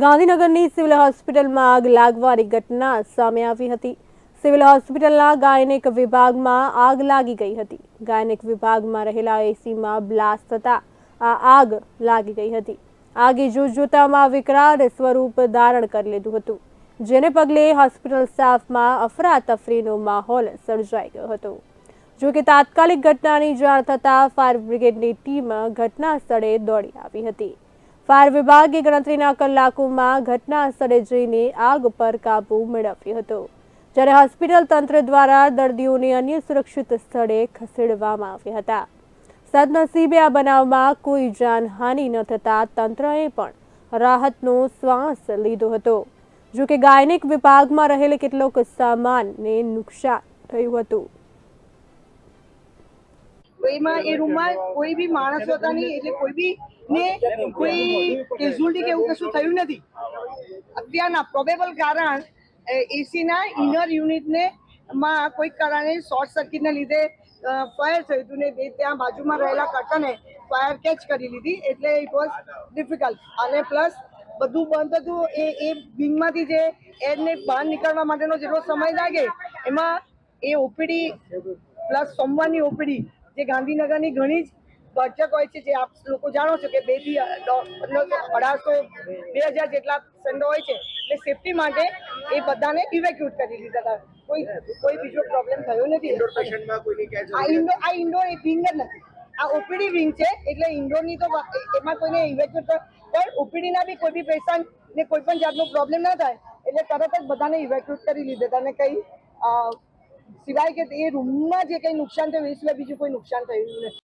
ગાંધીનગરની સિવિલ હોસ્પિટલમાં આગ લાગવાની ઘટના સામે આવી હતી. સિવિલ હોસ્પિટલના ગાયનેક વિભાગમાં આગ લાગી ગઈ હતી. ગાયનેક વિભાગમાં રહેલા એસીમાં બ્લાસ્ટ થતાં આ આગ લાગી ગઈ હતી. આગે જોતજોતામાં વિકરાળ સ્વરૂપ ધારણ કરી લીધું હતું, જેને પગલે હોસ્પિટલ સ્ટાફમાં અફરાતફરીનો માહોલ સર્જાઈ ગયો હતો. જો કે તાત્કાલિક ઘટનાની જાણ થતાં ફાયર બ્રિગેડની ટીમ ઘટના સ્થળે દોડી આવી હતી. ફાયર વિભાગે ગણતરીના કલાકોમાં ઘટના સ્થળે જઈને આગ પર કાબૂ મેળવ્યો હતો. જ્યારે હોસ્પિટલ તંત્ર દ્વારા દર્દીઓને અન્ય સુરક્ષિત સ્થળે ખસેડવામાં આવ્યા હતા. સદનસીબે આ બનાવમાં કોઈ જાનહાનિ ન થતાં તંત્રએ પણ રાહતનો શ્વાસ લીધો હતો. જો કે ગાયનિક વિભાગમાં રહેલ કેટલોક સામાનને નુકસાન થયું હતું. એમાં એ રૂમમાં કોઈ બી માણસ હતા નહીં, એટલે કોઈ બી ને કોઈ કેઝ્યુઅલિટી કે એવું કશું થયું નથી. અત્યારના પ્રોબેબલ કારણ એસીના ઇનર યુનિટને માં કોઈક કારણે શોર્ટ સર્કિટને લીધે ફાયર થયું હતું ને તે ત્યાં બાજુમાં રહેલા કટને ફાયર કેચ કરી લીધી, એટલે ઇટ વોઝ ડિફિકલ્ટ અને પ્લસ બધું બંધ હતું, એ એ બિંગમાંથી જે એરને બહાર નીકળવા માટેનો જેટલો સમય લાગે, એમાં એ ઓપીડી પ્લસ સોમવારની ઓપીડી જે ગાંધીનગરની ઘણી જ બચક હોય છે જે આપ લોકો જાણો છો કે બેથી અઢારસો બે હજાર જેટલા સંડો હોય છે એટલે સેફટી માટે એ બધાને ઇવેક્યુટ કરી દીધા હતા. કોઈ કોઈ બીજો પ્રોબ્લેમ થયો નથી. આ ઇન્ડોર આ ઇન્ડોર એ વિંગ જ નથી. આ ઓપીડી વિંગ છે એટલે ઇન્ડોરની તો એમાં કોઈને ઇવેક્યુટ પણ ઓપીડીના બી કોઈ બી પેશન્ટ ને કોઈ પણ જાતનો પ્રોબ્લેમ ના થાય એટલે તરત જ બધાને ઇવેક્યુટ કરી લીધા હતા અને કંઈ સિવાય કે એ રૂમમાં જે કંઈ નુકસાન થયું, એ સિવાય બીજું કોઈ નુકસાન થયું નથી.